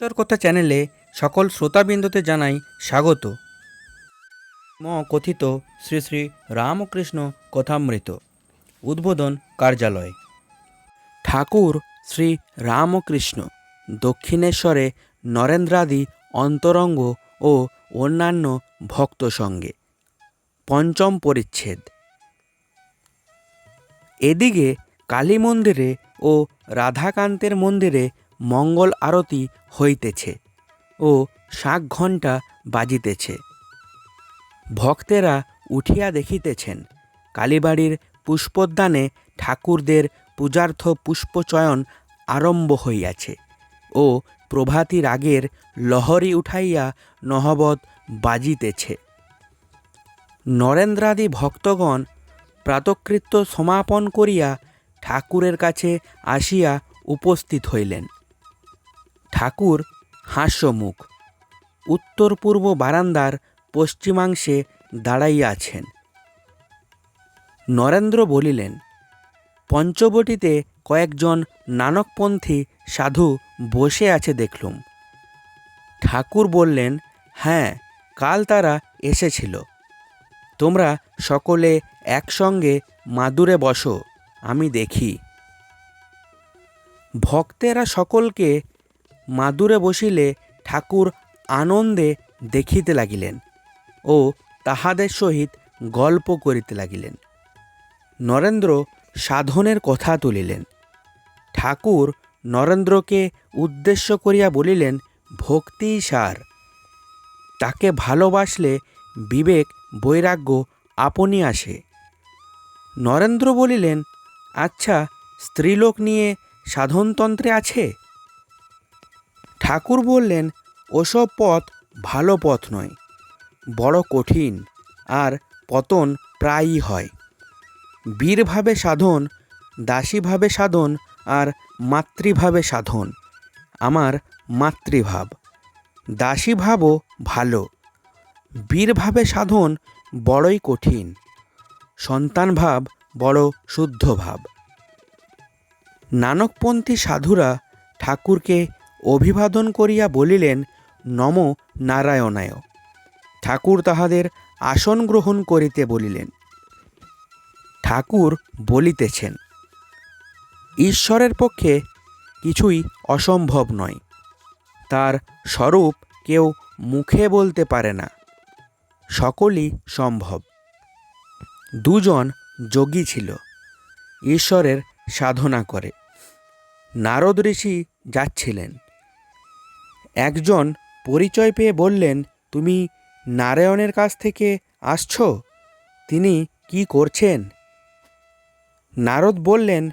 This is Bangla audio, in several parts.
ঈশ্বর কথা চ্যানেলে সকল শ্রোতাবৃন্দতে জানাই স্বাগত। ম. কথিত শ্রী শ্রী রামকৃষ্ণ কথামৃত, উদ্বোধন কার্যালয়। ঠাকুর শ্রী রামকৃষ্ণ, দক্ষিণেশ্বরে নরেন্দ্রাদি অন্তরঙ্গ ও অন্যান্য ভক্ত সঙ্গে। পঞ্চম পরিচ্ছেদ। এদিকে কালী মন্দিরে ও রাধাকান্তের মন্দিরে মঙ্গল আরতি হইতেছে ও শাক ঘণ্টা বাজিতেছে। ভক্তেরা উঠিয়া দেখিতেছেন, কালীবাড়ির পুষ্পোদ্যানে ঠাকুরদের পূজার্থ পুষ্পচয়ন আরম্ভ হইয়াছে ও প্রভাতী রাগের লহরী উঠাইয়া নহবত বাজিতেছে। নরেন্দ্রাদি ভক্তগণ প্রাতকৃত্য সমাপন করিয়া ঠাকুরের কাছে আসিয়া উপস্থিত হইলেন। ঠাকুর হাস্যমুখ। উত্তর পূর্ব বারান্দার পশ্চিমাংশে দাঁড়াইয়া আছেন নরেন্দ্র বলিলেন, পঞ্চবটিতে কয়েকজন নানকপন্থী সাধু বসে আছে দেখলুম। ঠাকুর বললেন হ্যাঁ কাল তারা এসেছিল। তোমরা সকলে একসঙ্গে মাদুরে বসো, আমি দেখি। ভক্তেরা সকলকে মাদুরে বসিলে ঠাকুর আনন্দে দেখিতে লাগিলেন ও তাহাদের সহিত গল্প করিতে লাগিলেন। নরেন্দ্র সাধনের কথা তুলিলেন। ঠাকুর নরেন্দ্রকে উদ্দেশ্য করিয়া বলিলেন ভক্তিই সার। তাকে ভালোবাসলে বিবেক, বৈরাগ্য আপনি আসে। নরেন্দ্র বলিলেন আচ্ছা স্ত্রীলোক নিয়ে সাধনতন্ত্রে আছে? ঠাকুর বললেন, ওসব পথ ভালো পথ নয়, বড় কঠিন আর পতন প্রায়ই হয়। বীরভাবে সাধন, দাসীভাবে সাধন আর মাতৃভাবে সাধন, আমার মাতৃভাব। দাসীভাবও ভালো। বীরভাবে সাধন বড়ই কঠিন সন্তান ভাব বড় শুদ্ধ ভাব নানকপন্থী সাধুরা ঠাকুরকে অভিবাদন করিয়া বলিলেন, নম নারায়ণায়। ঠাকুর তাহাদের আসন গ্রহণ করিতে বলিলেন। ঠাকুর বলিতেছেন, ঈশ্বরের পক্ষে কিছুই অসম্ভব নয়। তার স্বরূপ কেউ মুখে বলতে পারে না। সকলই সম্ভব। দুজন যোগী ছিল, ঈশ্বরের সাধনা করে। নারদ ঋষি যাচ্ছিলেন। একজন পরিচয় পেয়ে বললেন, তুমি নারায়ণের কাছ থেকে আসছ? তিনি কি করছেন? নারদ বললেন,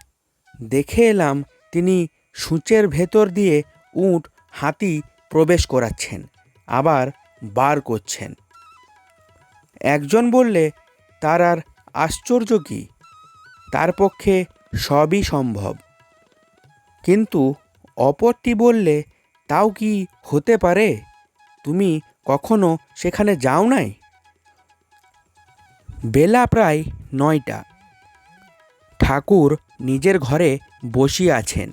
দেখে এলাম তিনি সূচের ভেতর দিয়ে উট, হাতি প্রবেশ করাচ্ছেন, আবার বার করছেন। একজন বললে, তার আর আশ্চর্য কি? তার পক্ষে সবই সম্ভব। কিন্তু অপরটি বললে তাও কি হতে পারে? তুমি কখনো সেখানে যাও নাই? বেলা প্রায় নয়টা। ঠাকুর নিজের ঘরে বসিয়া আছেন।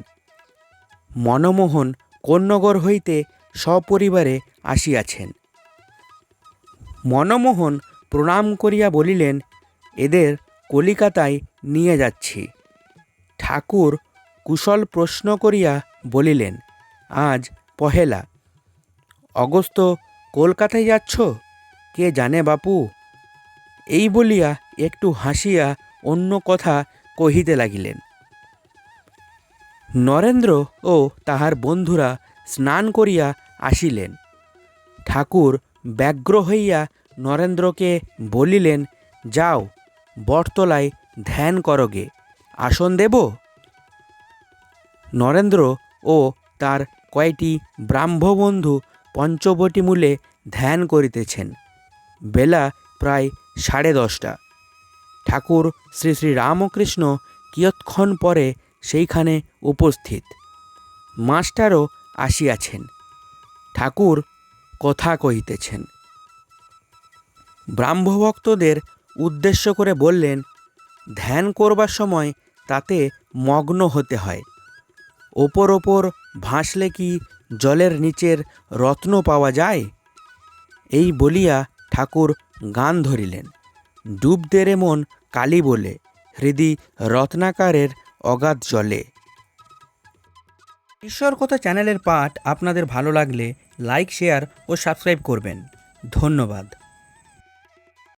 মনমোহন কন্যগর হইতে সপরিবারে আসিয়াছেন। মনমোহন প্রণাম করিয়া বলিলেন, এদের কলিকাতায় নিয়ে যাচ্ছি। ঠাকুর কুশল প্রশ্ন করিয়া বলিলেন, আজ পহেলা। অগস্ত, কলকাতায় যাচ্ছ? কে জানে বাপু? এই বলিয়া একটু হাসিয়া অন্য কথা কহিতে লাগিলেন। নরেন্দ্র ও তাহার বন্ধুরা স্নান করিয়া আসিলেন। ঠাকুর ব্যগ্র হইয়া নরেন্দ্রকে বলিলেন, যাও, বটতলায় ধ্যান করগে। আসন দেব? নরেন্দ্র ও তার কয়টি ব্রাহ্মবন্ধু পঞ্চবটি মূলে ধ্যান করিতেছেন? বেলা প্রায় সাড়ে দশটা। ঠাকুর শ্রী শ্রী রামকৃষ্ণ কিয়ৎক্ষণ পরে সেইখানে উপস্থিত। মাস্টারও আসিয়াছেন। ঠাকুর কথা কহিতেছেন। ব্রাহ্মভক্তদের উদ্দেশ্য করে বললেন, ধ্যান করবার সময় তাতে মগ্ন হতে হয়। ওপর ওপর ভাসলে কি জলের নিচের রত্ন পাওয়া যায়? এই বলিয়া ঠাকুর গান ধরিলেন। ডুব দে রে মন কালী বলে, হৃদি রত্নাকারের অগাধ জলে। ঈশ্বর কথা চ্যানেলের পাঠ আপনাদের ভালো লাগলে লাইক, শেয়ার ও সাবস্ক্রাইব করবেন। ধন্যবাদ।